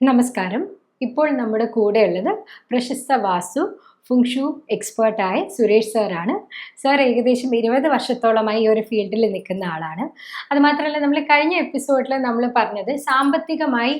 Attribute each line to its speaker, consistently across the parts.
Speaker 1: നമസ്കാരം. ഇപ്പോൾ നമ്മുടെ കൂടെയുള്ളത് പ്രശസ്ത വാസു ഫുങ്ഷു എക്സ്പേർട്ടായ സുരേഷ് സാറാണ്. സാർ ഏകദേശം ഇരുപത് വർഷത്തോളമായി ഈ ഒരു ഫീൽഡിൽ നിൽക്കുന്ന ആളാണ്. അതുമാത്രമല്ല നമ്മൾ കഴിഞ്ഞ എപ്പിസോഡിൽ നമ്മൾ പറഞ്ഞത് സാമ്പത്തികമായി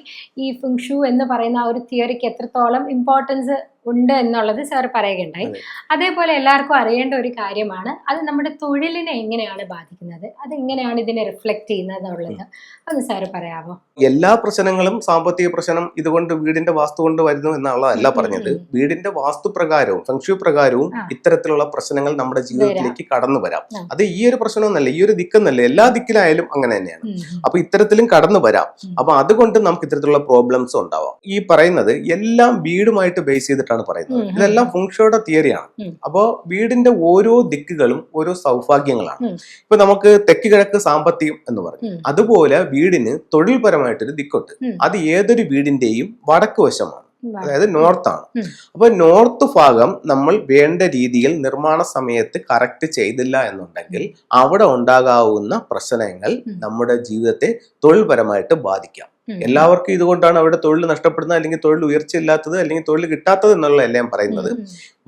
Speaker 1: ഈ ഫുങ്ഷു എന്ന് പറയുന്ന ആ ഒരു തിയറിക്ക് എത്രത്തോളം ഇമ്പോർട്ടൻസ് ഉണ്ട് എന്നുള്ളത് സാർ പറയുകയുണ്ടായി. അതേപോലെ എല്ലാവർക്കും അറിയേണ്ട ഒരു കാര്യമാണ്. അത് നമ്മുടെ തൊഴിലിനെ എങ്ങനെയാണ് ബാധിക്കുന്നത്? അത് എങ്ങനെയാണ് ഇതിനെ റിഫ്ലക്ട് ചെയ്യുന്നത് എന്നുള്ളത്. ഒന്ന് സാറ് പറയാമോ
Speaker 2: എല്ലാ പ്രശ്നങ്ങളും സാമ്പത്തിക പ്രശ്നം ഇതുകൊണ്ട് വീടിന്റെ വാസ്തു കൊണ്ട് വരുന്നു എന്നുള്ളതല്ല പറഞ്ഞത്. വീടിന്റെ വാസ്തു പ്രകാരവും ഫംഗ്ഷു പ്രകാരവും. ഇത്തരത്തിലുള്ള പ്രശ്നങ്ങൾ നമ്മുടെ ജീവിതത്തിലേക്ക് കടന്നു വരാം. അത് ഈ ഒരു പ്രശ്നമൊന്നല്ല ഈ ഒരു ദിക്കെന്നല്ല. എല്ലാ ദിക്കിലായാലും അങ്ങനെ തന്നെയാണ്. അപ്പൊ ഇത്തരത്തിലും കടന്നു വരാം. അപ്പൊ അതുകൊണ്ട് നമുക്ക് ഇത്തരത്തിലുള്ള പ്രോബ്ലംസ് ഉണ്ടാവാം. ഈ പറയുന്നത് എല്ലാം വീടുമായിട്ട് ബേസ് ചെയ്തിട്ടാണ് പറയുന്നത്.
Speaker 1: ഉം, ഉം.
Speaker 2: ഇതെല്ലാം ഫുങ്ഷോയുടെ തിയറിയാണ്
Speaker 1: ഉം.
Speaker 2: അപ്പോ വീടിന്റെ ഓരോ ദിക്കുകളും ഓരോ സൗഭാഗ്യങ്ങളാണ്. ഇപ്പൊ നമുക്ക് തെക്ക് കിഴക്ക് സാമ്പത്തികം എന്ന് പറഞ്ഞു അതുപോലെ വീടിന് തൊഴിൽപരമായിട്ടൊരു ദിക്കുണ്ട്. അത് ഏതൊരു വീടിന്റെയും വടക്ക് വശമാണ്. അതായത് നോർത്താണ്.
Speaker 1: ആണ്
Speaker 2: അപ്പൊ നോർത്ത് ഭാഗം നമ്മൾ വേണ്ട രീതിയിൽ നിർമ്മാണ സമയത്ത് കറക്റ്റ് ചെയ്തില്ല എന്നുണ്ടെങ്കിൽ അവിടെ ഉണ്ടാകാവുന്ന പ്രശ്നങ്ങൾ നമ്മുടെ ജീവിതത്തെ തൊഴിൽപരമായിട്ട് ബാധിക്കാം. എല്ലാവർക്കും ഇതുകൊണ്ടാണ് അവരുടെ തൊഴിൽ നഷ്ടപ്പെടുന്നത് അല്ലെങ്കിൽ തൊഴിൽ ഉയർച്ചയില്ലാത്തത് അല്ലെങ്കിൽ തൊഴിൽ കിട്ടാത്തത് എന്നുള്ളതല്ല ഞാൻ പറയുന്നത്.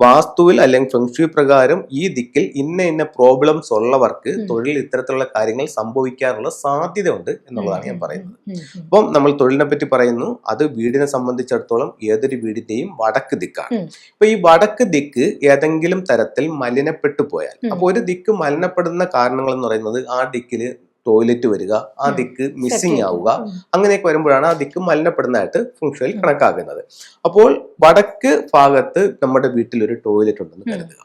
Speaker 2: വാസ്തുവിൽ അല്ലെങ്കിൽ ഫെങ്ഷി പ്രകാരം ഈ ദിക്കിൽ ഇന്ന ഇന്ന പ്രോബ്ലംസ് ഉള്ളവർക്ക്. തൊഴിൽ ഇത്തരത്തിലുള്ള കാര്യങ്ങൾ സംഭവിക്കാനുള്ള സാധ്യതയുണ്ട് എന്നുള്ളതാണ് ഞാൻ പറയുന്നത്. അപ്പം നമ്മൾ തൊഴിലിനെ പറ്റി പറയുന്നു അത് വീടിനെ സംബന്ധിച്ചിടത്തോളം ഏതൊരു വീടിന്റെയും വടക്ക് ദിക്കാണ്. ഇപ്പൊ ഈ വടക്ക് ദിക്ക് ഏതെങ്കിലും തരത്തിൽ മലിനപ്പെട്ടു പോയാൽ
Speaker 1: അപ്പോൾ
Speaker 2: അപ്പൊ ഒരു ദിക്ക് മലിനപ്പെടുന്ന കാരണങ്ങൾ എന്ന് പറയുന്നത് ആ ദിക്കിൽ ടോയ്ലറ്റ് വരിക ആ ദിക്ക്
Speaker 1: മിസ്സിങ്
Speaker 2: മിസ്സിംഗ് ആവുക. അങ്ങനെയൊക്കെ വരുമ്പോഴാണ് ആ ദിക്ക് മലിനപ്പെടുന്നതായിട്ട് ഫുങ്ഷയിൽ
Speaker 1: ഉം.
Speaker 2: കണക്കാക്കുന്നത് അപ്പോൾ വടക്ക് ഭാഗത്ത് നമ്മുടെ വീട്ടിൽ ഒരു ടോയ്ലറ്റ് ഉണ്ടെന്ന് കരുതുക.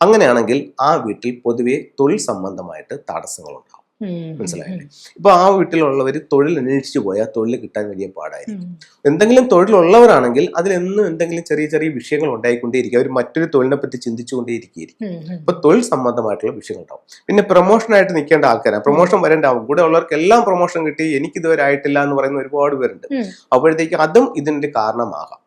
Speaker 2: അങ്ങനെയാണെങ്കിൽ ആ വീട്ടിൽ പൊതുവെ തൊഴിൽ സംബന്ധമായിട്ട്
Speaker 1: ഉം,
Speaker 2: മനസ്സിലായില്ലേ? ഇപ്പൊ ആ വീട്ടിലുള്ളവർ തൊഴിൽ അന്വേഷിച്ചു പോയാൽ തൊഴിൽ കിട്ടാൻ വലിയ പാടായിരിക്കും. എന്തെങ്കിലും തൊഴിലുള്ളവരാണെങ്കിൽ അതിലെന്നും എന്തെങ്കിലും ചെറിയ ചെറിയ വിഷയങ്ങൾ ഉണ്ടായിക്കൊണ്ടേയിരിക്കും. അവർ മറ്റൊരു തൊഴിലിനെ പറ്റി ചിന്തിച്ചുകൊണ്ടേയിരിക്കും. ഇപ്പൊ തൊഴിൽ സംബന്ധമായിട്ടുള്ള വിഷയങ്ങൾ ഉണ്ടാവും പിന്നെ പ്രൊമോഷനായിട്ട് നിൽക്കേണ്ട ആൾക്കാരാണ് പ്രൊമോഷൻ വരേണ്ടാവും. കൂടെ ഉള്ളവർക്ക് എല്ലാം പ്രൊമോഷൻ കിട്ടി. എനിക്ക് ഇതുവരെ ആയിട്ടില്ല എന്ന് പറയുന്ന ഒരുപാട് പേരുണ്ട്. അപ്പോഴത്തേക്ക് അതും ഇതിന്റെ കാരണമാകാം.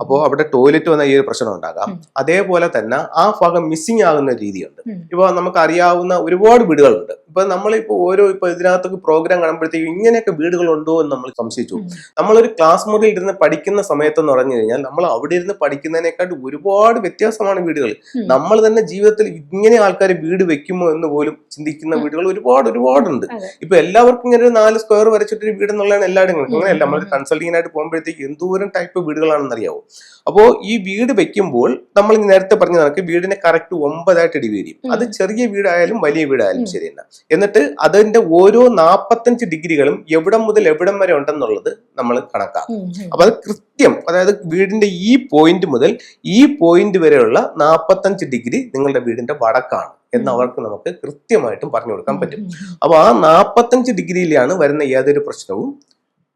Speaker 2: അപ്പോൾ അവിടെ ടോയ്ലറ്റ് വന്ന ഈ ഒരു പ്രശ്നം ഉണ്ടാകാം. അതേപോലെ തന്നെ ആ ഭാഗം മിസ്സിംഗ് ആകുന്ന രീതിയുണ്ട്.
Speaker 1: ഉം.
Speaker 2: ഇപ്പൊ നമുക്ക് അറിയാവുന്ന ഒരുപാട് വീടുകളുണ്ട്. ഇപ്പൊ നമ്മളിപ്പോ ഓരോ ഇപ്പൊ ഇതിനകത്തൊക്കെ പ്രോഗ്രാം കാണുമ്പോഴത്തേക്കും ഇങ്ങനെയൊക്കെ വീടുകൾ ഉണ്ടോ എന്ന് നമ്മൾ സംശയിച്ചു. നമ്മളൊരു ക്ലാസ് മുറിയിൽ ഇരുന്ന് പഠിക്കുന്ന സമയത്ത് എന്ന് പറഞ്ഞു കഴിഞ്ഞാൽ നമ്മൾ അവിടെ ഇരുന്ന് പഠിക്കുന്നതിനെക്കാട്ട് ഒരുപാട് വ്യത്യാസമാണ് വീടുകൾ. നമ്മൾ തന്നെ ജീവിതത്തിൽ ഇങ്ങനെ ആൾക്കാർ വീട് വെക്കുമോ എന്ന് പോലും ചിന്തിക്കുന്ന വീടുകൾ ഒരുപാട് ഒരുപാടുണ്ട്. ഇപ്പൊ എല്ലാവർക്കും ഇങ്ങനെ ഒരു നാല് സ്ക്വയർ വരച്ചിട്ടൊരു വീട് എന്നുള്ളതാണ് എല്ലാവരും. അങ്ങനെയല്ല നമ്മൾ. കൺസൾട്ടിങ്ങിനായിട്ട് പോകുമ്പോഴത്തേക്ക് എന്തോരം ടൈപ്പ് വീടുകളാണെന്ന് അറിയാവോ അപ്പോ ഈ വീട് വെക്കുമ്പോൾ നമ്മൾ നേരത്തെ പറഞ്ഞ കണക്ക് വീടിനെ കറക്റ്റ് ഒമ്പതായിട്ട് ഡിവൈഡ് ചെയ്യും. അത് ചെറിയ വീടായാലും വലിയ വീടായാലും
Speaker 1: ശരിയല്ല.
Speaker 2: ശരി തന്നെ എന്നിട്ട് അതിന്റെ ഓരോ നാപ്പത്തഞ്ച് ഡിഗ്രികളും എവിടം മുതൽ എവിടം വരെ ഉണ്ടെന്നുള്ളത് നമ്മൾ കണക്കാക്കും. അപ്പൊ അത് കൃത്യം അതായത് വീടിന്റെ ഈ പോയിന്റ് മുതൽ ഈ പോയിന്റ് വരെയുള്ള നാപ്പത്തഞ്ച് ഡിഗ്രി നിങ്ങളുടെ വീടിന്റെ വടക്കാണ് എന്ന് അവർക്ക് നമുക്ക് കൃത്യമായിട്ടും പറഞ്ഞു കൊടുക്കാൻ പറ്റും. അപ്പൊ ആ നാപ്പത്തഞ്ച് ഡിഗ്രിയിലാണ് വരുന്ന ഏതൊരു പ്രശ്നവും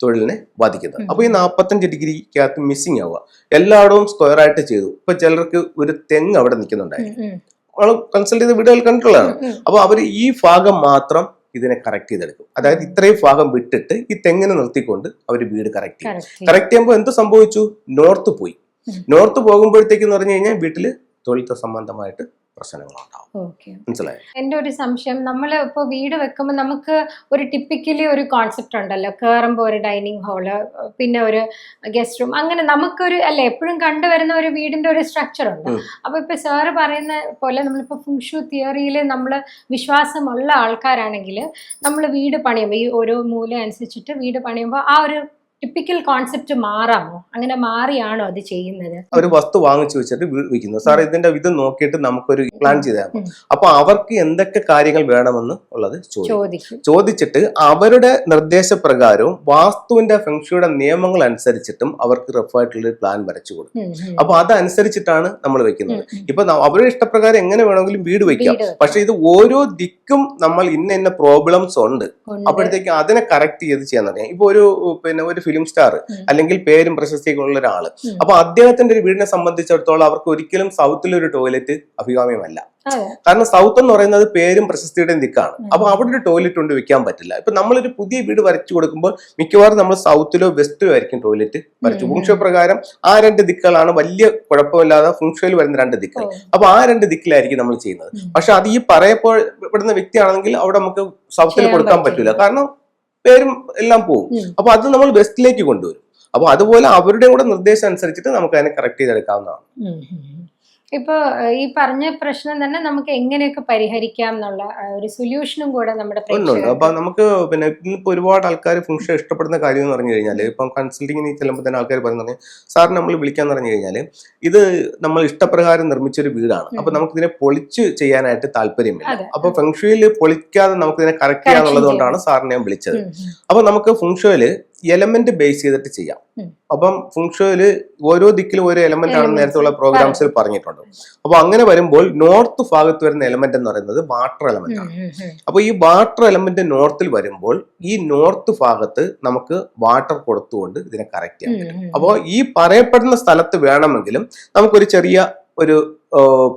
Speaker 2: തൊഴിലിനെ ബാധിക്കുന്നത്.
Speaker 1: അപ്പോൾ
Speaker 2: അപ്പൊ ഈ നാപ്പത്തഞ്ച് ഡിഗ്രിക്കകത്ത് മിസ്സിങ് ആവുക. എല്ലായിടവും സ്ക്വയർ ആയിട്ട് ചെയ്തു. ഇപ്പൊ ചിലർക്ക് ഒരു തെങ്ങ് അവിടെ നിൽക്കുന്നുണ്ടായി
Speaker 1: ഉം, ഉം,
Speaker 2: നമ്മൾ കൺസൾട്ട് ചെയ്ത വീടുകൾ കണ്ടിട്ടുള്ളതാണ്.
Speaker 1: ഉം, ഉം.
Speaker 2: അപ്പൊ അവർ ഈ ഭാഗം മാത്രം ഇതിനെ കറക്റ്റ് ചെയ്തെടുക്കും. അതായത് ഇത്രയും ഭാഗം വിട്ടിട്ട് ഈ തെങ്ങിനെ നിർത്തിക്കൊണ്ട് അവർ വീട് കറക്റ്റ് ചെയ്യും. കറക്റ്റ് ചെയ്യുമ്പോൾ എന്ത് സംഭവിച്ചു? നോർത്ത് പോയി. നോർത്ത് പോകുമ്പോഴത്തേക്ക് എന്ന് പറഞ്ഞു കഴിഞ്ഞാൽ വീട്ടിൽ തൊഴിൽ സംബന്ധമായിട്ട് പ്രശ്നങ്ങളുണ്ടാവും. മനസ്സിലായോ?
Speaker 1: എന്റെ ഒരു സംശയം നമ്മൾ ഇപ്പോൾ വീട് വെക്കുമ്പോൾ നമുക്ക് ഒരു ടിപ്പിക്കലി ഒരു കോൺസെപ്റ്റ് ഉണ്ടല്ലോ. കയറുമ്പോൾ ഒരു ഡൈനിങ് ഹാൾ പിന്നെ ഒരു ഗസ്റ്റ് റൂം അങ്ങനെ നമുക്കൊരു അല്ലെ എപ്പോഴും കണ്ടുവരുന്ന ഒരു വീടിന്റെ ഒരു സ്ട്രക്ചർ ഉണ്ട്. അപ്പൊ ഇപ്പൊ സാറ് പറയുന്ന പോലെ നമ്മളിപ്പോ ഫുഷു തിയറിയിൽ നമ്മൾ വിശ്വാസമുള്ള ആൾക്കാരാണെങ്കിൽ നമ്മൾ വീട് പണിയുമ്പോൾ ഈ ഓരോ മൂല അനുസരിച്ചിട്ട് വീട് പണിയുമ്പോൾ ആ ഒരു ടിപ്പിക്കൽ കോൺസെപ്റ്റ് മാറാമോ? അങ്ങനെ മാറിയാണോ അത് ചെയ്യുന്നത്?
Speaker 2: ഒരു വസ്തു വാങ്ങിച്ചു വെച്ചിട്ട് വീട് വെക്കുന്നു സാർ ഇതിന്റെ ഇത് നോക്കിയിട്ട് നമുക്കൊരു പ്ലാൻ ചെയ്താൽ. അപ്പൊ അവർക്ക് എന്തൊക്കെ കാര്യങ്ങൾ വേണമെന്ന് ഉള്ളത് ചോദിക്കും. ചോദിച്ചിട്ട് അവരുടെ നിർദ്ദേശപ്രകാരവും വാസ്തുവിന്റെ ഫെങ്ഷിയുടെ നിയമങ്ങൾ അനുസരിച്ചിട്ടും അവർക്ക് റഫായിട്ടുള്ള ഒരു പ്ലാൻ വരച്ചു കൊടുക്കും. അപ്പൊ അതനുസരിച്ചിട്ടാണ് നമ്മൾ വെക്കുന്നത്. ഇപ്പൊ അവരുടെ ഇഷ്ടപ്രകാരം എങ്ങനെ വേണമെങ്കിലും വീട് വെക്കാം. പക്ഷെ ഇത് ഓരോ ദിക്കും നമ്മൾ ഇന്ന ഇന്ന പ്രോബ്ലംസ് ഉണ്ട്. അപ്പോഴത്തേക്ക് അതിനെ കറക്റ്റ് ചെയ്ത് ചെയ്യാൻ തുടങ്ങി. ഇപ്പൊ ഒരു പിന്നെ ഒരു ഫിലിം സ്റ്റാർ അല്ലെങ്കിൽ പേരും പ്രശസ്തിയൊക്കെ ഉള്ള ഒരാൾ.
Speaker 1: ഉം.
Speaker 2: അപ്പൊ അദ്ദേഹത്തിന്റെ ഒരു വീടിനെ സംബന്ധിച്ചിടത്തോളം അവർക്ക് ഒരിക്കലും സൗത്തിൽ ഒരു ടോയ്ലറ്റ് അഭികാമ്യമല്ല. കാരണം സൗത്ത് എന്ന് പറയുന്നത് പേരും പ്രശസ്തിയുടെയും ദിക്കാണ്. അപ്പൊ അവിടെ ഒരു ടോയ്ലറ്റ് കൊണ്ട് വെക്കാൻ പറ്റില്ല. ഇപ്പൊ നമ്മളൊരു പുതിയ വീട് വരച്ചു കൊടുക്കുമ്പോൾ മിക്കവാറും നമ്മൾ സൗത്തിലോ വെസ്റ്റിലോ ആയിരിക്കും ടോയ്ലറ്റ് വരച്ചു. ഫുങ്ഷോ പ്രകാരം ആ രണ്ട് ദിക്കുകളാണ് വലിയ കുഴപ്പമില്ലാതെ ഫുങ്ഷോയിൽ വരുന്ന രണ്ട് ദിക്കുകൾ. അപ്പൊ ആ രണ്ട് ദിക്കിലായിരിക്കും നമ്മൾ ചെയ്യുന്നത്. പക്ഷെ അത് ഈ പറയപ്പെടുന്ന വ്യക്തിയാണെങ്കിൽ അവിടെ നമുക്ക് സൗത്തിൽ കൊടുക്കാൻ.
Speaker 1: പറ്റില്ല.
Speaker 2: കാരണം പേരും എല്ലാം പോകും. അപ്പൊ അത് നമ്മൾ വെസ്റ്റിലേക്ക് കൊണ്ടുവരും. അപ്പൊ അതുപോലെ അവരുടെ കൂടെ നിർദ്ദേശം അനുസരിച്ചിട്ട് നമുക്ക് അതിനെ കറക്റ്റ് ചെയ്തെടുക്കാവുന്നതാണ്.
Speaker 1: ഉം ഉം ഉം. ഇപ്പൊ ഈ പറഞ്ഞ പ്രശ്നം തന്നെ നമുക്ക് എങ്ങനെയൊക്കെ പരിഹരിക്കാം എന്നുള്ള ഒരു സൊല്യൂഷനും കൂടെ നമ്മുടെ
Speaker 2: ഉണ്ട് അപ്പൊ നമുക്ക് പിന്നെ ഇപ്പൊ ഒരുപാട് ആൾക്കാർ ഫംഗ്ഷൻ ഇഷ്ടപ്പെടുന്ന കാര്യം എന്ന് പറഞ്ഞു കഴിഞ്ഞാൽ ഇപ്പൊ കൺസൾട്ടിങ്ങിന് ചെല്ലുമ്പോൾ തന്നെ ആൾക്കാർ പറഞ്ഞു സാർ നമ്മൾ വിളിക്കാന്ന് പറഞ്ഞു കഴിഞ്ഞാൽ ഇത് നമ്മൾ ഇഷ്ടപ്രകാരം നിർമ്മിച്ചൊരു വീടാണ് അപ്പൊ നമുക്കിതിനെ പൊളിച്ച് ചെയ്യാനായിട്ട് താല്പര്യമില്ല. അപ്പൊ ഫെങ്ഷുയിൽ പൊളിക്കാതെ നമുക്കിതിനെ കറക്റ്റ് ചെയ്യാന്നുള്ളത് കൊണ്ടാണ് സാറിനെ ഞാൻ വിളിച്ചത്. അപ്പൊ നമുക്ക് ഫുങ്ഷോയിൽ എലമെന്റ് ബേസ് ചെയ്തിട്ട് ചെയ്യാം. അപ്പം ഫുങ്ഷോയിൽ ഓരോ ദിക്കിലും ഓരോ എലമെന്റ്
Speaker 1: ആണ്.
Speaker 2: നേരത്തെ ഉള്ള പ്രോഗ്രാംസിൽ പറഞ്ഞിട്ടുണ്ട് അപ്പൊ അങ്ങനെ വരുമ്പോൾ നോർത്ത് ഭാഗത്ത് വരുന്ന എലമെന്റ് എന്ന് പറയുന്നത് വാട്ടർ എലമെന്റ് ആണ്. അപ്പൊ ഈ വാട്ടർ എലമെന്റ് നോർത്തിൽ വരുമ്പോൾ ഈ നോർത്ത് ഭാഗത്ത് നമുക്ക് വാട്ടർ കൊടുത്തുകൊണ്ട് ഇതിനെ കറക്റ്റ് ചെയ്യാൻ പറ്റും
Speaker 1: അപ്പോ
Speaker 2: അപ്പോൾ ഈ പറയപ്പെടുന്ന സ്ഥലത്ത് വേണമെങ്കിലും നമുക്കൊരു ചെറിയ ഒരു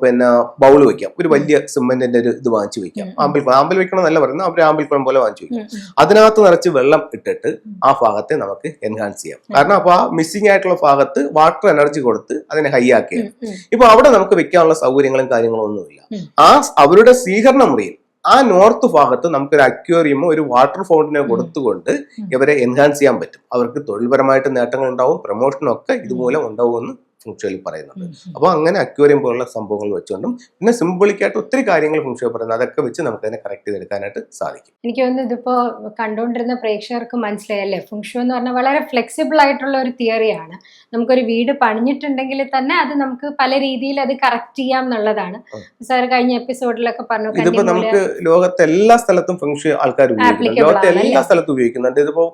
Speaker 2: പിന്നെ ബൗൾ വെക്കാം. ഒരു വലിയ സിമെന്റിന്റെ ഒരു ഇത് വാങ്ങിച്ചു വെക്കാം. ആമ്പിൾ കുളം ആമ്പിൾ വെക്കണം എന്നല്ല പറയുന്നത്. അവർ ആമ്പിൾ കുളം പോലെ വാങ്ങിച്ചു വെക്കാം. അതിനകത്ത് നിറച്ച് വെള്ളം ഇട്ടിട്ട് ആ ഭാഗത്തെ നമുക്ക് എൻഹാൻസ് ചെയ്യാം. കാരണം അപ്പൊ ആ മിസ്സിംഗ് ആയിട്ടുള്ള ഭാഗത്ത് വാട്ടർ എനർജി കൊടുത്ത് അതിനെ ഹൈ ആക്കി
Speaker 1: ഉം ഉം.
Speaker 2: ഇപ്പൊ അവിടെ നമുക്ക് വെക്കാനുള്ള സൗകര്യങ്ങളും കാര്യങ്ങളും ഒന്നുമില്ല. ആ അവരുടെ സ്വീകരണ മുറിയിൽ ആ നോർത്ത് ഭാഗത്ത് നമുക്കൊരു അക്വേറിയമോ ഒരു വാട്ടർ ഫൗണ്ടനോ കൊടുത്തുകൊണ്ട് ഇവരെ എൻഹാൻസ് ചെയ്യാൻ പറ്റും. അവർക്ക് തൊഴിൽപരമായിട്ട് നേട്ടങ്ങൾ ഉണ്ടാവും പ്രൊമോഷനും ഒക്കെ ഇതുമൂലം ഉണ്ടാവുമെന്ന് ഫുങ്ഷയിൽ പറയുന്നുണ്ട്. അപ്പോൾ അങ്ങനെ അക്വേറിയം പോലുള്ള സംഭവങ്ങൾ വെച്ചുകൊണ്ടും പിന്നെ സിമ്പിളിക്കായിട്ട് ഒത്തിരി കാര്യങ്ങൾ ഫുങ്ഷയിൽ പറയുന്നത് അതൊക്കെ വെച്ച് നമുക്ക് അതിനെ കറക്റ്റ് ചെയ്തെടുക്കാനായിട്ട് സാധിക്കും.
Speaker 1: എനിക്ക് തോന്നുന്നു ഇതിപ്പോ കണ്ടുകൊണ്ടിരുന്ന പ്രേക്ഷകർക്ക് മനസ്സിലായല്ലേ? ഫുങ്ഷു എന്ന് പറഞ്ഞാൽ വളരെ ഫ്ലെക്സിബിൾ ആയിട്ടുള്ള ഒരു തിയറിയാണ് നമുക്കൊരു വീട് പണിഞ്ഞിട്ടുണ്ടെങ്കിൽ തന്നെ അത് നമുക്ക് പല രീതിയിൽ അത് കറക്റ്റ് ചെയ്യാം എന്നുള്ളതാണ്. സാർ കഴിഞ്ഞ എപ്പിസോഡിലൊക്കെ പറഞ്ഞു
Speaker 2: ഇതിപ്പോ നമുക്ക് ലോകത്തെ എല്ലാ സ്ഥലത്തും ഫംഗ്ഷൻ ആൾക്കാർ ലോകത്തെ എല്ലാ സ്ഥലത്തും ഉപയോഗിക്കുന്നുണ്ട്. ഇതിപ്പോ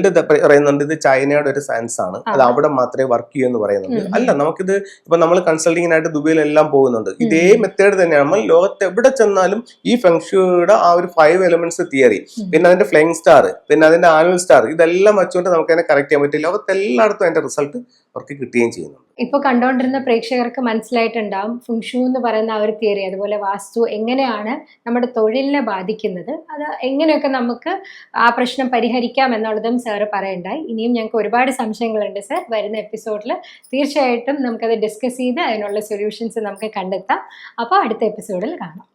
Speaker 2: ഇത് പറയുന്നുണ്ട് ഇത് ചൈനയുടെ ഒരു സയൻസ് ആണ്. അത്. അവിടെ മാത്രമേ വർക്ക് ചെയ്യൂ എന്ന് പറയുന്നുണ്ട്. അല്ല നമുക്കിത് ഇപ്പൊ നമ്മൾ കൺസൾട്ടിങ്ങിനായിട്ട് ദുബൈയിലെല്ലാം പോകുന്നുണ്ട്. ഇതേ. മെത്തേഡ് തന്നെയാണ്. നമ്മൾ ലോകത്ത് എവിടെ ചെന്നാലും ഈ ഫെങ്ഷുയുടെ ആ ഒരു ഫൈവ് എലമെന്റ്സ് തിയറി പിന്നെ അതിന്റെ ഫ്ലൈങ് സ്റ്റാർ പിന്നെ അതിന്റെ ആനുവൽ സ്റ്റാർ ഇതെല്ലാം വെച്ചുകൊണ്ട് നമുക്ക് അതിനെ കറക്റ്റ് ചെയ്യാൻ പറ്റും. ലോകത്ത് എല്ലായിടത്തും അതിന്റെ റിസൾട്ട് അവർക്ക് കിട്ടുകയും ചെയ്യുന്നുണ്ട്.
Speaker 1: ഇപ്പൊ കണ്ടുകൊണ്ടിരുന്ന പ്രേക്ഷകർക്ക് മനസ്സിലായിട്ടുണ്ടാവും ഫുങ്ഷു എന്ന് പറയുന്ന ആ ഒരു തിയറി അതുപോലെ വാസ്തു എങ്ങനെയാണ് നമ്മുടെ തൊഴിലിനെ ബാധിക്കുന്നത് അത് എങ്ങനെയൊക്കെ നമുക്ക് ആ പ്രശ്നം പരിഹരിക്കാം എന്നുള്ളതും സാറ് പറയണ്ടായി. ഇനിയും ഞങ്ങൾക്ക് ഒരുപാട് സംശയങ്ങളുണ്ട് സർ വരുന്ന എപ്പിസോഡിൽ തീർച്ചയായിട്ടും നമുക്കത് ഡിസ്കസ് ചെയ്ത് അതിനുള്ള സൊല്യൂഷൻസ് നമുക്ക് കണ്ടെത്താം. അപ്പോൾ അടുത്ത എപ്പിസോഡിൽ കാണാം.